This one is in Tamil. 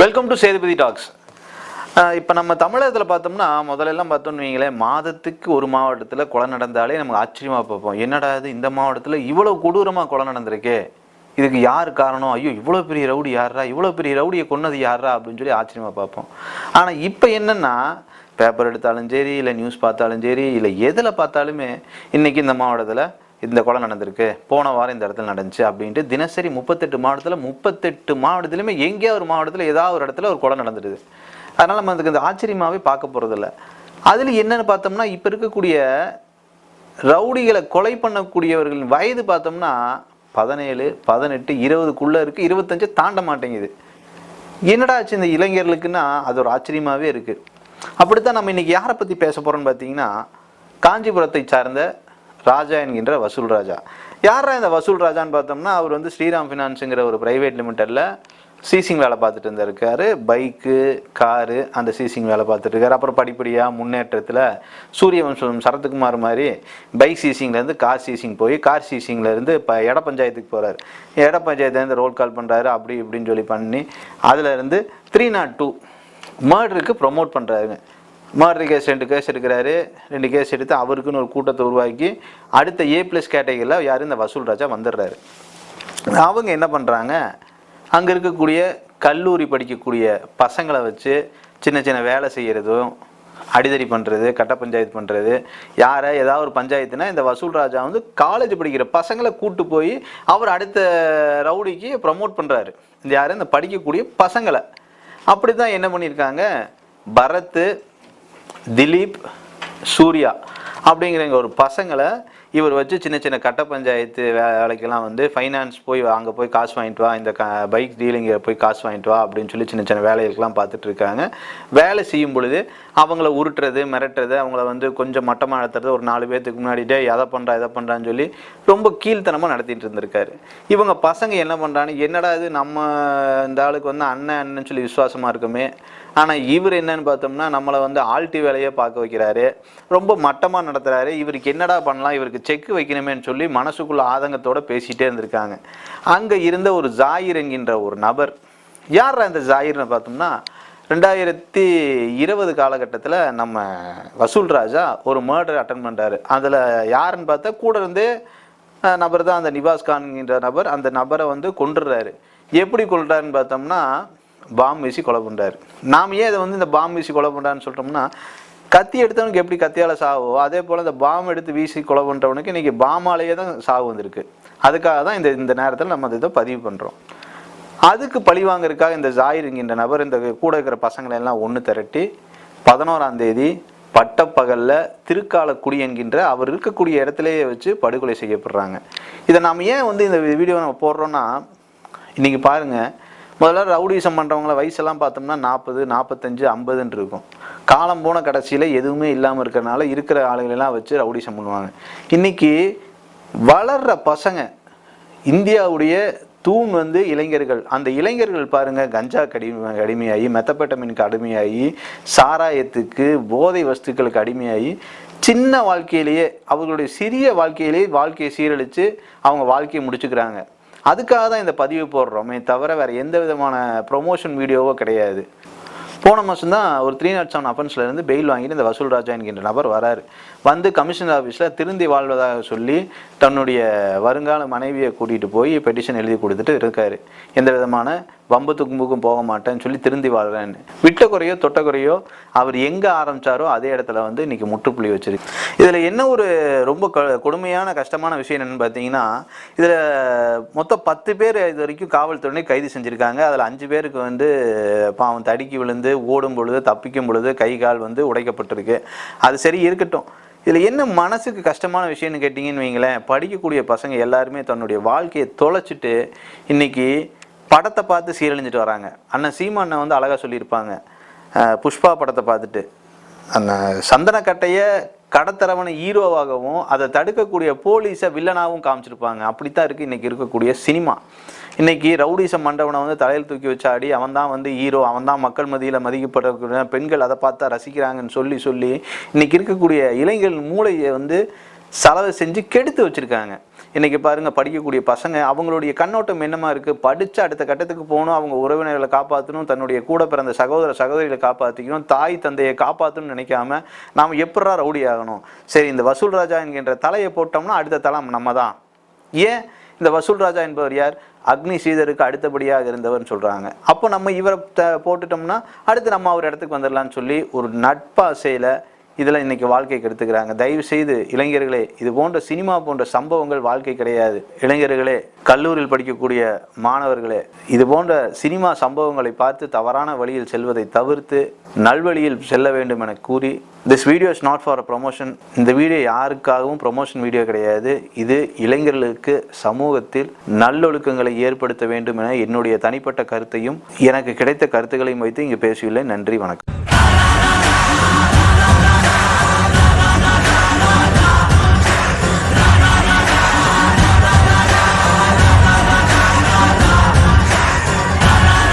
வெல்கம் டு சேதுபதி டாக்ஸ் இப்போ நம்ம தமிழகத்தில் பார்த்தோம்னா முதல்ல எல்லாம் பார்த்தோம்னு வைங்களேன் மாதத்துக்கு ஒரு மாவட்டத்தில் கொலை நடந்தாலே நமக்கு ஆச்சரியமாக பார்ப்போம். என்னடா இது இந்த மாவட்டத்தில் இவ்வளோ கொடூரமாக கொலை நடந்திருக்கே? இதுக்கு யார் காரணம்? ஐயோ இவ்வளோ பெரிய ரவுடி யாரா இவ்வளோ பெரிய ரவுடியை கொன்னது யாரா அப்படின்னு சொல்லி ஆச்சரியமாக பார்ப்போம். ஆனால் இப்போ என்னென்னா பேப்பர் எடுத்தாலும் சரி இல்லை நியூஸ் பார்த்தாலும் சரி இல்லை எதில் பார்த்தாலுமே இன்றைக்கி இந்த மாவட்டத்தில் இந்த கொலை நடந்திருக்கு போன வாரம் இந்த இடத்துல நடந்துச்சு அப்படின்ட்டு தினசரி முப்பத்தெட்டு மாவட்டத்தில் முப்பத்தெட்டு மாவட்டத்துலையுமே எங்கேயா ஒரு மாவட்டத்தில் ஏதாவது ஒரு இடத்துல ஒரு கொலை நடந்துடுது. அதனால் நம்ம அதுக்கு இந்த ஆச்சரியமாகவே பார்க்க போகிறதில்ல அதில் என்னென்னு பார்த்தோம்னா இப்போ இருக்கக்கூடிய ரவுடிகளை கொலை பண்ணக்கூடியவர்களின் வயது பார்த்தோம்னா பதினேழு பதினெட்டு இருபதுக்குள்ளே இருக்குது இருபத்தஞ்சு தாண்ட மாட்டேங்குது. என்னடா ஆச்சு இந்த இளைஞர்களுக்குன்னா அது ஒரு ஆச்சரியமாகவே இருக்குது அப்படித்தான் நம்ம இன்னைக்கு யாரை பற்றி பேச போகிறோம்னு பார்த்தீங்கன்னா காஞ்சிபுரத்தை சார்ந்த ராஜா என்கின்ற வசூல் ராஜா. யாரா இந்த வசூல் ராஜான்னு பார்த்தோம்னா அவர் வந்து ஸ்ரீராம் ஃபினான்ஸுங்கிற ஒரு பிரைவேட் லிமிட்டடில் சீசிங் வேலை பார்த்துட்டு இருந்திருக்காரு. பைக்கு காரு அந்த சீசிங் வேலை பார்த்துட்டு இருக்காரு. அப்புறம் படிப்படியாக முன்னேற்றத்தில் சூரியவம்சம் சரத்குமார் மாதிரி பைக் சீசிங்லேருந்து கார் சீசிங் போய் கார் சீசிங்லேருந்து இப்போ எட பஞ்சாயத்துக்கு போகிறார் எட பஞ்சாயத்துலேருந்து ரோல் கால் பண்ணுறாரு அப்படி இப்படின்னு சொல்லி பண்ணி அதிலேருந்து த்ரீ நாட் டூ மர்டருக்கு ப்ரொமோட் பண்ணுறாருங்க மர்டர் கேஸ் ரெண்டு கேஸ் எடுக்கிறாரு. ரெண்டு கேஸ் எடுத்து அவருக்குன்னு ஒரு கூட்டத்தை உருவாக்கி அடுத்த ஏ ப்ளஸ் கேட்டகரியில் யார் இந்த வசூல் ராஜா வந்துடுறாரு. அவங்க என்ன பண்ணுறாங்க அங்கே இருக்கக்கூடிய கல்லூரி படிக்கக்கூடிய பசங்களை வச்சு சின்ன சின்ன வேலை செய்கிறதும் அடிதடி பண்ணுறது கட்ட பஞ்சாயத்து பண்ணுறது யாரை ஏதாவது ஒரு பஞ்சாயத்துனா இந்த வசூல் ராஜா வந்து காலேஜ் படிக்கிற பசங்களை கூட்டு போய் அவர் அடுத்த ரவுடிக்கு ப்ரமோட் பண்ணுறாரு இந்த யார்? இந்த படிக்கக்கூடிய பசங்களை. அப்படி தான் என்ன பண்ணியிருக்காங்க? பரத் திலீப் சூர்யா அப்படிங்கிறவங்க ஒரு பசங்களை இவர் வச்சு சின்ன சின்ன கட்ட பஞ்சாயத்து வேலைக்கெல்லாம் வந்து ஃபைனான்ஸ் போய் அங்கே போய் காசு வாங்கிட்டு வா இந்த க பைக் டீலிங்கை போய் காசு வாங்கிட்டு வா அப்படின்னு சொல்லி சின்ன சின்ன வேலைகளுக்கெல்லாம் பார்த்துட்டு இருக்காங்க. வேலை செய்யும் பொழுது அவங்கள உருட்டுறது மிரட்டுறது அவங்கள வந்து கொஞ்சம் மட்டமாக நடத்துறது ஒரு நாலு பேர்த்துக்கு முன்னாடி எதை பண்ணுறா எதை பண்ணுறான்னு சொல்லி ரொம்ப கீழ்த்தனமாக நடத்திட்டு இருந்திருக்காரு. இவங்க பசங்க என்ன பண்ணுறான்னு என்னடா இது நம்ம இந்த ஆளுக்கு வந்து அண்ணன் அண்ணன் சொல்லி விசுவாசமாக இருக்குமே ஆனால் இவர் என்னன்னு பார்த்தோம்னா நம்மளை வந்து ஆல்ட்டி வேலையை பார்க்க வைக்கிறாரு. ரொம்ப மட்டமாக நடத்துகிறாரு இவருக்கு என்னடா பண்ணலாம்? இவருக்கு செக் வைக்கணுமேன்னு சொல்லி மனசுக்குள்ள ஆதங்கத்தோடு பேசிகிட்டே இருந்திருக்காங்க. அங்கே இருந்த ஒரு ஜாயிர் என்கின்ற ஒரு நபர் யார் அந்த ஜாயிர்னு பார்த்தோம்னா ரெண்டாயிரத்தி இருபது காலகட்டத்தில் நம்ம வசூல் ராஜா ஒரு மர்டர் அட்டன் பண்ணுறாரு அதில் யாருன்னு பார்த்தா கூட இருந்தே நபர் தான் அந்த நிவாஸ் கான்கின்ற நபர். அந்த நபரை வந்து கொண்டுடுறாரு எப்படி கொள்கிறாருன்னு பார்த்தோம்னா பாம் வீசி கொலை பண்ணுறாரு நாம் ஏன் இதை வந்து இந்த பாம் வீசி கொலை பண்ணுறான்னு சொல்லிட்டோம்னா கத்தி எடுத்தவனுக்கு எப்படி கத்தியால் சாவோ அதே போல் இந்த பாம் எடுத்து வீசி கொலை பண்ணுறவனுக்கு இன்றைக்கி பாமாலேயே தான் சாவு வந்திருக்கு. அதுக்காக தான் இந்த இந்த நேரத்தில் நம்ம இதை பதிவு பண்ணுறோம் அதுக்கு பழி வாங்குறதுக்காக இந்த ஜாயிர் என்கின்ற நபர் இந்த கூட இருக்கிற பசங்களை எல்லாம் ஒன்று திரட்டி பதினோராம் தேதி பட்டப்பகலில் திருக்காலக்குடி என்கின்ற அவர் இருக்கக்கூடிய இடத்துலையே வச்சு படுகொலை செய்யப்படுறாங்க. இதை நாம் ஏன் வந்து இந்த வீடியோ நம்ம போடுறோன்னா இன்றைக்கி பாருங்கள் முதல்ல ரவுடிசம் பண்ணுறவங்கள வயசெல்லாம் பார்த்தோம்னா நாற்பது நாற்பத்தஞ்சு ஐம்பதுன்னு இருக்கும். காலம் போன கடைசியில் எதுவுமே இல்லாமல் இருக்கிறனால இருக்கிற ஆளுகளெல்லாம் வச்சு ரவுடிசம் பண்ணுவாங்க. இன்னைக்கு வளர்ற பசங்க இந்தியாவுடைய தூண் வந்து இளைஞர்கள். அந்த இளைஞர்கள் பாருங்கள் கஞ்சா கடிமை அடிமையாகி மெத்தப்பெட்டமினுக்கு அடிமையாகி சாராயத்துக்கு போதை வஸ்துக்களுக்கு அடிமையாகி சின்ன வாழ்க்கையிலேயே அவர்களுடைய சிறிய வாழ்க்கையிலேயே வாழ்க்கையை சீரழித்து அவங்க வாழ்க்கையை முடிச்சுக்கிறாங்க. அதுக்காக தான் இந்த பதிவு போடுறோமே தவிர வேறு எந்த விதமான ப்ரொமோஷன் வீடியோவோ கிடையாது. போன மாதம் தான் ஒரு த்ரீ நாட் செவன் இருந்து பெயில் வாங்கிட்டு இந்த வசூல் ராஜா என்கின்ற நபர் வராரு. வந்து கமிஷனர் ஆஃபீஸில் திருந்தி வாழ்வதாக சொல்லி தன்னுடைய வருங்கால மனைவியை கூட்டிகிட்டு போய் பெட்டிஷன் எழுதி கொடுத்துட்டு இருக்காரு. எந்த விதமான வம்பு தும்புக்கும் போக மாட்டேன்னு சொல்லி திருந்தி வாழ்கிறேன்னு விட்ட குறையோ தொட்ட குறையோ அவர் எங்கே ஆரம்பிச்சாரோ அதே இடத்துல வந்து இன்னைக்கு முற்றுப்புள்ளி வச்சிருக்கு. இதில் என்ன ஒரு ரொம்ப க கொடுமையான கஷ்டமான விஷயம் என்னன்னு பார்த்தீங்கன்னா இதில் மொத்தம் பத்து பேர் இது வரைக்கும் காவல்துறை கைது செஞ்சுருக்காங்க. அதில் அஞ்சு பேருக்கு வந்து பாவம் தடுக்கி விழுந்து ஓடும் பொழுது தப்பிக்கும் பொழுது கை கால் வந்து உடைக்கப்பட்டிருக்கு. அது சரி இருக்கட்டும். இதில் என்ன மனசுக்கு கஷ்டமான விஷயம்னு கேட்டிங்கன்னு வைங்களேன் படிக்கக்கூடிய பசங்க எல்லாருமே தன்னுடைய வாழ்க்கையை தொலைச்சிட்டு இன்றைக்கி படத்தை பார்த்து சீரழிஞ்சிட்டு வராங்க. அண்ணன் சீமாண்ணன் வந்து அழகாக சொல்லியிருப்பாங்க. புஷ்பா படத்தை பார்த்துட்டு. அந்த சந்தனக்கட்டையை கடத்தரவனை ஹீரோவாகவும் அதை தடுக்கக்கூடிய போலீஸை வில்லனாகவும் காமிச்சிருப்பாங்க. அப்படித்தான் இருக்குது இன்றைக்கி இருக்கக்கூடிய சினிமா. இன்னைக்கு ரவுடிசம் மண்டவனை வந்து தலையில் தூக்கி வச்சாடி அவன் தான் வந்து ஹீரோ அவன் தான் மக்கள் மதியில் மதிக்கப்படக்கூடிய பெண்கள் அதை பார்த்தா ரசிக்கிறாங்கன்னு சொல்லி சொல்லி இன்றைக்கி இருக்கக்கூடிய இளைஞர்கள் மூளையை வந்து செலவு செஞ்சு கெடுத்து வச்சுருக்காங்க. இன்றைக்கி பாருங்க படிக்கக்கூடிய பசங்க அவங்களுடைய கண்ணோட்டம் என்னமா இருக்குது படித்து அடுத்த கட்டத்துக்கு போகணும் அவங்க உறவினர்களை காப்பாற்றணும் தன்னுடைய கூட பிறந்த சகோதர சகோதரிகளை காப்பாற்றிக்கணும் தாய் தந்தையை காப்பாற்றணும்னு நினைக்காம நாம் எப்படா ரவுடி ஆகணும்? சரி இந்த வசூல் ராஜா என்கின்ற தலையை போட்டோம்னா அடுத்த தலம் நம்ம தான் ஏன்? இந்த வசூல் ராஜா என்பவர் யார்? அக்னி சீதருக்கு அடுத்தபடியாக இருந்தவர்னு சொல்கிறாங்க அப்போ நம்ம இவரை த- போட்டுட்டோம்னா அடுத்து நம்ம அவர் இடத்துக்கு வந்துடலாம்னு சொல்லி ஒரு நட்பாசையில் இதில் இன்றைக்கி வாழ்க்கை கெடுத்துக்கிறாங்க. தயவு செய்து இளைஞர்களே இது போன்ற சினிமா போன்ற சம்பவங்கள் வாழ்க்கை கிடையாது. இளைஞர்களே கல்லூரியில் படிக்கக்கூடிய மாணவர்களே இது போன்ற சினிமா சம்பவங்களை பார்த்து தவறான வழியில் செல்வதை தவிர்த்து நல்வழியில் செல்ல வேண்டும் என கூறி this video is not for a promotion இந்த வீடியோ யாருக்காகவும் ப்ரொமோஷன் வீடியோ கிடையாது. இது இளைஞர்களுக்கு சமூகத்தில் நல்லொழுக்கங்களை ஏற்படுத்த வேண்டும் என என்னுடைய தனிப்பட்ட கருத்தையும் எனக்கு கிடைத்த கருத்துக்களையும் வைத்து இங்கே பேசியுள்ளேன். நன்றி வணக்கம்.